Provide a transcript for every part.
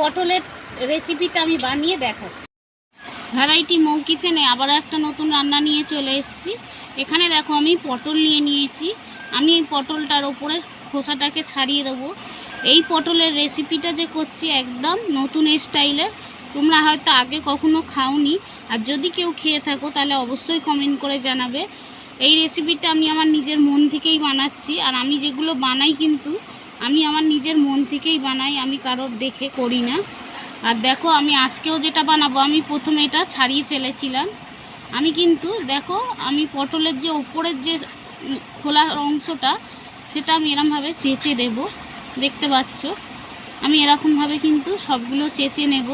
পটলের রেসিপিটা আমি বানিয়ে দেখাচ্ছি ভ্যারাইটি মৌ কিচেনে আবার একটা নতুন রান্না নিয়ে চলে এসেছি। এখানে দেখো আমি পটল নিয়ে নিয়েছি। আমি এই পটলটার ওপরে খোসাটাকে ছাড়িয়ে দেবো। এই পটলের রেসিপিটা যে করছি একদম নতুন স্টাইলে তোমরা হয়তো আগে কখনো খাওনি। আর যদি কেউ খেয়ে থাকো, তাহলে অবশ্যই কমেন্ট করে জানাবে। এই রেসিপিটা আমি আমার নিজের মন থেকেই বানাচ্ছি। আর আমি যেগুলো বানাই কিন্তু আমি আমার নিজের মন থেকেই বানাই, আমি কারোর দেখে করি না। আর দেখো, আমি আজকেও যেটা বানাবো, আমি প্রথমে এটা ছাড়িয়ে ফেলেছিলাম। আমি কিন্তু, দেখো, আমি পটলের যে উপরের যে খোলা অংশটা, সেটা আমি এরমভাবে চেঁচে দেব, দেখতে পাচ্ছ? আমি এরকমভাবে কিন্তু সবগুলো চেঁচে নেব,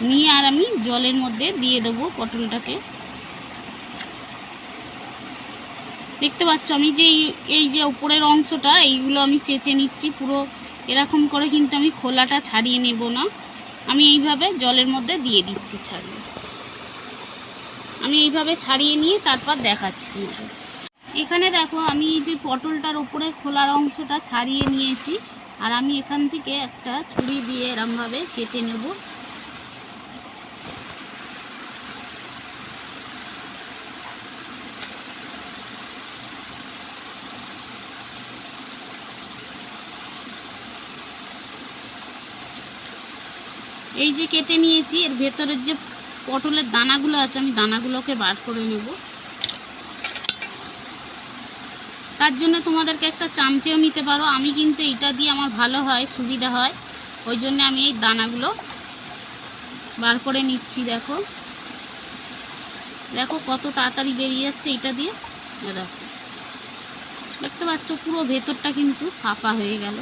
নিয়ে আর আমি জলের মধ্যে দিয়ে দেবো পটলটাকে। দেখতে পাচ্ছ আমি যে এই- যে উপরের অংশটা, এইগুলো আমি চেঁচে নিচ্ছি পুরো এরকম করে, কিন্তু আমি খোলাটা ছাড়িয়ে নেব না। আমি এইভাবে জলের মধ্যে দিয়ে দিচ্ছি ছাড়িয়ে। আমি এইভাবে ছাড়িয়ে নিয়ে তারপর দেখাচ্ছি এখানে দেখো, আমি এই যে পটলটার উপরে খোলার অংশটা ছাড়িয়ে নিয়েছি, আর আমি এখান থেকে একটা ছুরি দিয়ে এরমভাবে কেটে নেব। এই যে কেটে নিয়েছি, এর ভেতরের যে পটলের দানাগুলো আছে, আমি দানাগুলোকে বার করে নেব। তার জন্য তোমাদেরকে একটা চামচেও নিতে পারো। আমি কিন্তু এটা দিয়ে আমার ভালো হয়, সুবিধা হয়। ওই জন্য আমি এই দানাগুলো বার করে নিচ্ছি, দেখো। দেখো কত তাড়াতাড়ি বেরিয়ে যাচ্ছে এটা দিয়ে। দেখো। দেখতে পাচ্ছ পুরো ভেতরটা কিন্তু ফাঁপা হয়ে গেল।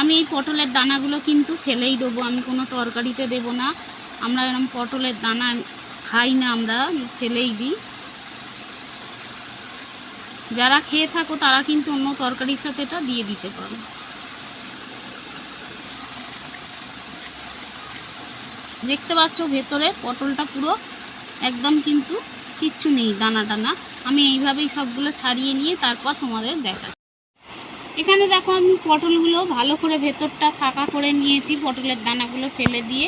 আমি এই পটলের দানাগুলো কিন্তু ফেলেই দেবো, আমি কোনো তরকারিতে দেব না। আমরা এরকম পটলের দানা খাই না আমরা, ফেলেই দিই। যারা খেয়ে থাকো তারা কিন্তু অন্য তরকারির সাথে এটা দিয়ে দিতে পারো। দেখতে পাচ্ছ ভেতরে পটলটা পুরো একদম কিন্তু কিচ্ছু নেই দানা টানা আমি এইভাবেই সবগুলো ছাড়িয়ে নিয়ে তারপর তোমাদের দেখাচ্ছি। এখানে দেখো আমি পটলগুলো ভালো করে ভেতরটা ফাঁকা করে নিয়েছি, পটলের দানাগুলো ফেলে দিয়ে।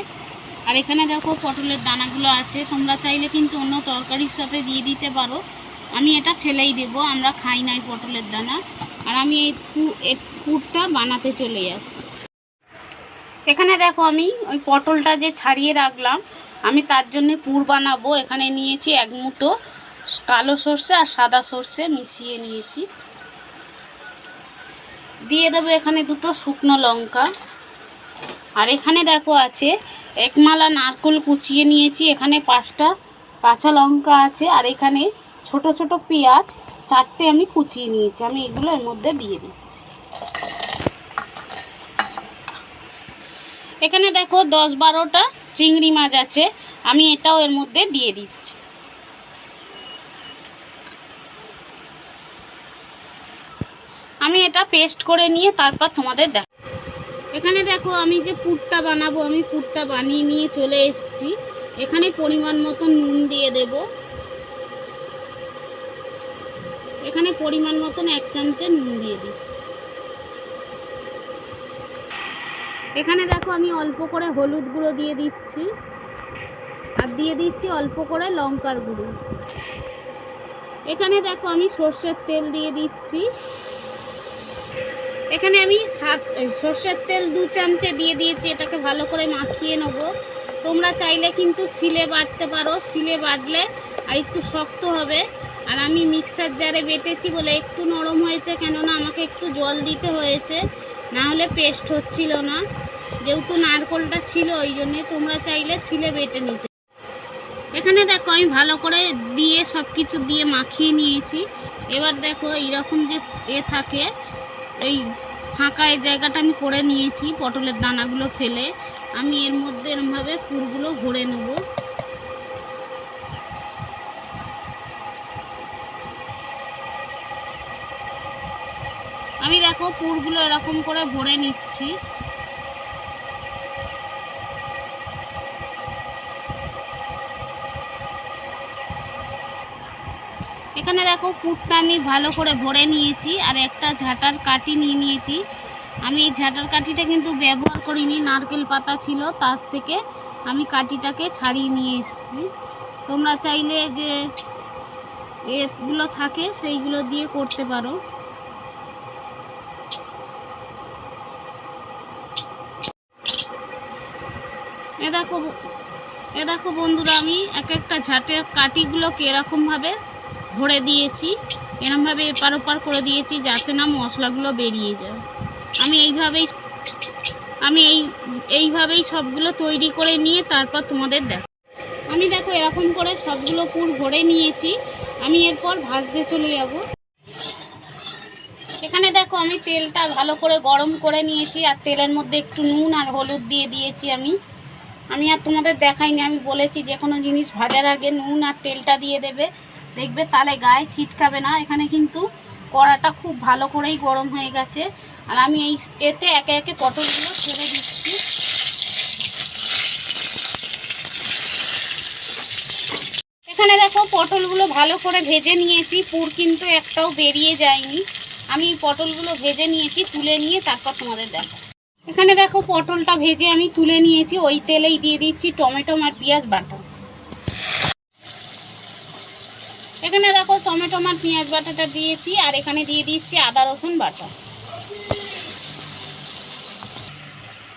আর এখানে দেখো পটলের দানাগুলো আছে, তোমরা চাইলে কিন্তু অন্য তরকারির সাথে দিয়ে দিতে পারো। আমি এটা ফেলেই দেব, আমরা খাই নাই পটলের দানা। আর আমি এই পুরটা বানাতে চলে যাচ্ছি। এখানে দেখো আমি ওই পটলটা যে ছাড়িয়ে রাখলাম, আমি তার জন্য পুর বানাবো। এখানে নিয়েছি এক মুঠো কালো সর্ষে আর সাদা সর্ষে মিশিয়ে নিয়েছি। দিয়ে দেবো এখানে দুটো শুকনো লঙ্কা। আর এখানে দেখো আছে, একমালা নারকোল কুচিয়ে নিয়েছি। এখানে পাঁচটা কাঁচা লঙ্কা আছে, আর এখানে ছোট ছোট পেঁয়াজ, চারটে আমি কুচিয়ে নিয়েছি। আমি এগুলো এর মধ্যে দিয়ে দিচ্ছি। এখানে দেখো দশ বারোটা চিংড়ি মাছ আছে, আমি এটাও এর মধ্যে দিয়ে দিচ্ছি। আমি এটা পেস্ট করে নিয়ে তারপর তোমাদের দেখ এখানে দেখো আমি যে পুরটা বানাবো, আমি পুরটা বানিয়ে নিয়ে চলে এসেছি। এখানে পরিমাণ মতো নুন দিয়ে দেব। এখানে পরিমাণ মতন এক চামচে নুন দিয়ে দিচ্ছি। এখানে দেখো আমি অল্প করে হলুদ গুঁড়ো দিয়ে দিচ্ছি। আর দিয়ে দিচ্ছি অল্প করে লঙ্কার গুঁড়ো। এখানে দেখো আমি সর্ষের তেল দিয়ে দিচ্ছি। এখানে আমি সাত সর্ষের তেল দু চামচে দিয়ে দিয়েছি, এটাকে ভালো করে মাখিয়ে নেব। তোমরা চাইলে কিন্তু শিলে বাটতে পারো, শিলে বাটলে আর একটু শক্ত হবে। আর আমি মিক্সার জারে বেটেছি বলে একটু নরম হয়েছে, কেননা আমাকে একটু জল দিতে হয়েছে না হলে পেস্ট হচ্ছিল না। যেহেতু নারকোলটা ছিল, ওই জন্যে তোমরা চাইলে শিলে বেটে নিতে। এখানে দেখো আমি ভালো করে দিয়ে সব কিছু দিয়ে মাখিয়ে নিয়েছি। এবার দেখো এইরকম যে এ থাকে এই ফাঁকা এই জায়গাটা আমি করে নিয়েছি, পটলের দানাগুলো ফেলে। আমি এর মধ্যে এরমভাবে পুরগুলো ভরে নেব। আমি দেখো পুরগুলো এরকম করে ভরে নিচ্ছি। এখানে দেখো পুরটা আমি ভালো করে ভরে নিয়েছি আর একটা ঝাঁটার কাটি নিয়ে নিয়েছি। আমি এই ঝাঁটার কাঠিটা কিন্তু ব্যবহার করিনি, নারকেল পাতা ছিল তার থেকে আমি কাঠিটাকে ছাড়িয়ে নিয়ে এসেছি। তোমরা চাইলে যে এগুলো থাকে সেইগুলো দিয়ে করতে পারো। এ দেখো এ দেখো বন্ধুরা আমি এক একটা ঝাঁটের কাঠিগুলোকে এরকমভাবে ভরে দিয়েছি। এরমভাবে এপার ওপার করে দিয়েছি যাতে না মশলাগুলো বেরিয়ে যায়। আমি এইভাবেই আমি এই, এইভাবেই সবগুলো তৈরি করে নিয়ে তারপর তোমাদের দেখ আমি দেখো এরকম করে সবগুলো পুর ভরে নিয়েছি। আমি এরপর ভাজতে চলে যাব। এখানে দেখো আমি তেলটা ভালো করে গরম করে নিয়েছি। আর তেলের মধ্যে একটু নুন আর হলুদ দিয়ে দিয়েছি আমি। আমি আর তোমাদের দেখাইনি, আমি বলেছি যে কোনো জিনিস ভাজার আগে নুন আর তেলটা দিয়ে দেবে। দেখবে তাহলে গায়ে ছিটকাবে না। এখানে কিন্তু কড়াটা খুব ভালো করেই গরম হয়ে গেছে। আর আমি এই এতে একে একে পটলগুলো ছেড়ে দিচ্ছি। এখানে দেখো পটলগুলো ভালো করে ভেজে নিয়েছি। পুর কিন্তু একটাও বেরিয়ে যায়নি। আমি পটলগুলো ভেজে নিয়েছি, তুলে নিয়ে তারপর তোমাদের দেখো এখানে দেখো পটলটা ভেজে আমি তুলে নিয়েছি। ওই তেলেই দিয়ে দিচ্ছি টমেটো আর পেঁয়াজ বাটা। এখানে দেখো টমেটো আর পেঁয়াজ বাটাটা দিয়েছি, আর এখানে দিয়ে দিচ্ছি আদা, রসুন বাটা।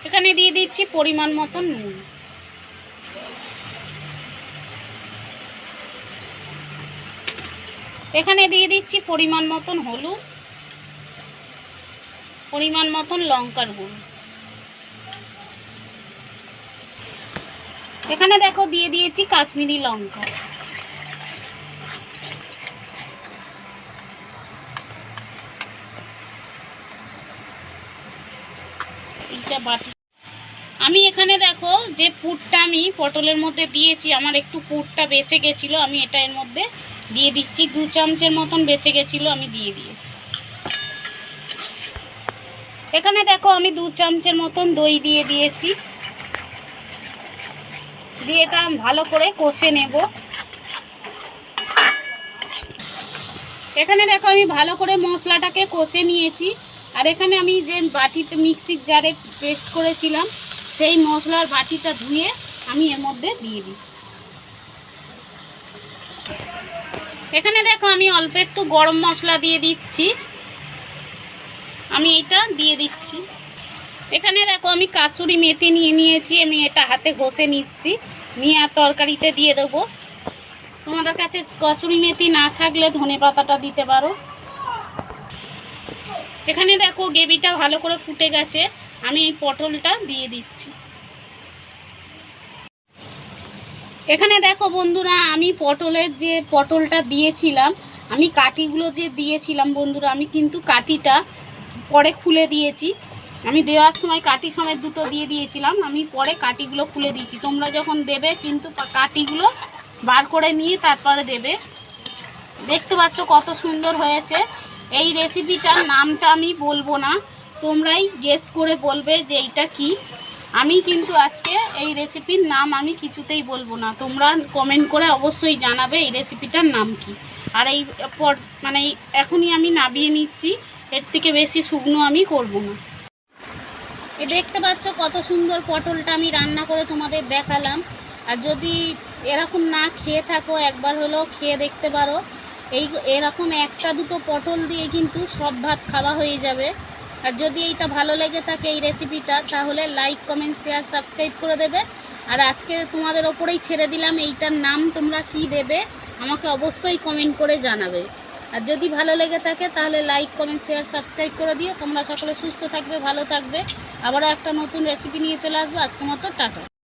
এখানে দিয়ে দিচ্ছি পরিমাণ মতন নুন। এখানে দিয়ে দিচ্ছি পরিমাণ মতন হলুদ, পরিমাণ মতন লঙ্কার গুঁড়ো। এখানে দেখো দিয়ে দিয়েছি কাশ্মীরি লঙ্কা। এইটা বাটি আমি এখানে দেখো যে পুরটা আমি পটলের মধ্যে দিয়েছি, আমার একটু পুরটা বেঁচে গেছিল, আমি এটা এর মধ্যে দিয়ে দিচ্ছি, দু চামচের মতন বেঁচে গেছিল, আমি দিয়ে দিয়েছি এখানে দেখো আমি দু চামচের মতন দই দিয়ে দিয়েছি। দিয়ে এটা ভালো করে কষে নেব। এখানে দেখো আমি ভালো করে মশলাটাকে কষে নিয়েছি। আর এখানে আমি যে বাটিতে মিক্সির জারে পেস্ট করেছিলাম, সেই মশলার বাটিটা ধুয়ে আমি এর মধ্যে দিয়ে দিই। এখানে দেখো আমি অল্প একটু গরম মশলা দিয়ে দিচ্ছি। আমি এটা দিয়ে দিচ্ছি। এখানে দেখো আমি কাসুরি মেথি নিয়ে নিয়েছি, আমি এটা হাতে ঘষে নিচ্ছি। নিয়ে আর তরকারিতে দিয়ে দেবো। তোমাদের কাছে কসুরি মেথি না থাকলে ধনে পাতাটা দিতে পারো। এখানে দেখো গ্রেভিটা ভালো করে ফুটে গেছে। আমি এই পটলটা দিয়ে দিচ্ছি। এখানে দেখো বন্ধুরা, আমি পটলের যে পটলটা দিয়েছিলাম, আমি কাটিগুলো যে দিয়েছিলাম বন্ধুরা, আমি কিন্তু কাটিটা পরে খুলে দিয়েছি। আমি দেওয়ার সময় কাটি সময় দুটো দিয়ে দিয়েছিলাম, আমি পরে কাটিগুলো খুলে দিয়েছি। তোমরা যখন দেবে কিন্তু কাটিগুলো বার করে নিয়ে তারপরে দেবে। দেখতে পাচ্ছ কত সুন্দর হয়েছে। এই রেসিপিটার নামটা আমি বলব না। তোমরাই গেস করে বলবে যে এইটা কি। আমি কিন্তু আজকে এই রেসিপির নাম আমি কিছুতেই বলব না। তোমরা কমেন্ট করে অবশ্যই জানাবে এই রেসিপিটার নাম কি। আর এই পর মানে এখনই আমি নাবিয়ে নিচ্ছি। এর থেকে বেশি শুকনো আমি করব না। এ দেখতে পাচ্ছ কত সুন্দর পটলটা আমি রান্না করে তোমাদের দেখালাম। আর যদি এরকম না খেয়ে থাকো, একবার হলেও খেয়ে দেখতে পারো। এই এরকম একটা দুটো পটল দিয়ে কিন্তু সব ভাত খাওয়া হয়ে যাবে। আর যদি এইটা ভালো লেগে থাকে এই রেসিপিটা তাহলে লাইক কমেন্ট শেয়ার সাবস্ক্রাইব করে দেবে। আর আজকে তোমাদের ওপরেই ছেড়ে দিলাম এইটার নাম তোমরা কি দেবে, আমাকে অবশ্যই কমেন্ট করে জানাবে। আর যদি ভালো লেগে থাকে, তাহলে লাইক কমেন্ট শেয়ার সাবস্ক্রাইব করে দিও। তোমরা সকলে সুস্থ থাকবে, ভালো থাকবে। আবারও একটা নতুন রেসিপি নিয়ে চলে আসব। আজকে মতো টাটা।